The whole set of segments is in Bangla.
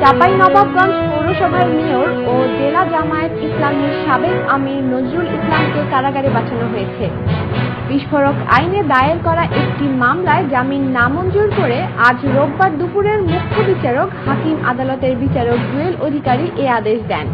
চাঁপাই নবাবগঞ্জ পৌরসভার মেয়র ও জেলা জামায়াত ইসলামের সাবেক আমির নজরুল ইসলামকে কারাগারে পাঠানো হয়েছে। বিস্ফোরক আইনে দায়ের করা একটি মামলায় জামিন নামঞ্জুর করে আজ রোববার দুপুরের মুখ্য বিচারক হাকিম আদালতের বিচারক জুয়েল অধিকারী এ আদেশ দেন।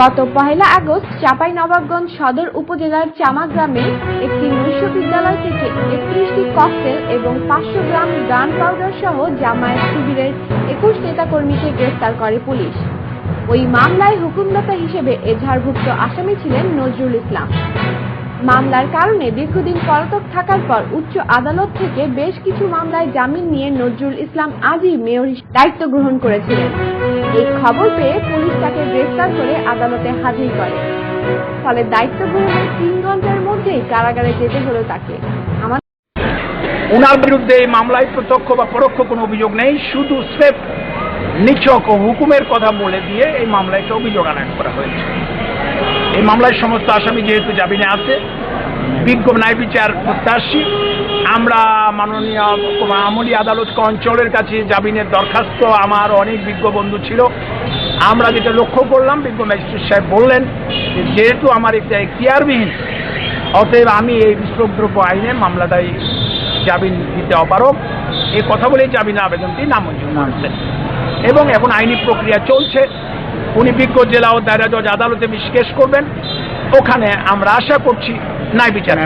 গত পহেলা আগস্ট চাঁপাইনবাবগঞ্জ সদর উপজেলার চামা গ্রামে একটি নৈশ বিদ্যালয় থেকে একত্রিশটি ককটেল এবং পাঁচশো গ্রাম গান পাউডার সহ জামায়াত শিবিরের একুশ নেতাকর্মীকে গ্রেফতার করে পুলিশ। ওই মামলায় হুকুমদাতা হিসেবে এজাহারভুক্ত আসামি ছিলেন নজরুল ইসলাম। মামলার কারণে দীর্ঘদিন পলাতক থাকার পর উচ্চ আদালত থেকে বেশ কিছু মামলায় জামিন নিয়ে নজরুল ইসলাম আজই মেয়র দায়িত্ব গ্রহণ করেছিলেন। এই খবর পেয়ে পুলিশ তাকে গ্রেফতার করে আদালতে হাজির করে। ফলে দায়িত্ব গ্রহণের তিন ঘণ্টার মধ্যেই কারাগারে যেতে হলো তাকে। আমাদের ওনার বিরুদ্ধে এই মামলায় প্রত্যক্ষ বা পরোক্ষ কোনো অভিযোগ নেই, শুধু স্রেফ ও হুকুমের কথা বলে দিয়ে এই মামলায় একটা অভিযোগ আনায়ন করা হয়েছে। এই মামলায় সমস্ত আসামি যেহেতু জামিনে আছে, বিজ্ঞ ন্যায় বিচার প্রত্যাশী, আমরা মাননীয় আমলি আদালত অঞ্চলের কাছে জামিনের দরখাস্ত, আমার অনেক বিজ্ঞ বন্ধু ছিল, আমরা যেটা লক্ষ্য করলাম, বিজ্ঞ ম্যাজিস্ট্রেট সাহেব বললেন, যেহেতু আমার একটা এখতিয়ারবিহীন অতএব আমি এই বিস্ফোরক আইনে মামলাটাই জামিন দিতে অপারক এই কথা বলেই জামিন আবেদনটি নামঞ্জুর করেছেন এবং এখন আইনি প্রক্রিয়া চলছে। উনি বিজ্ঞ জেলা ও দায়রা জজ আদালতে বিশেষ করবেন। ওখানে আমরা আশা করছি ন্যায় বিচার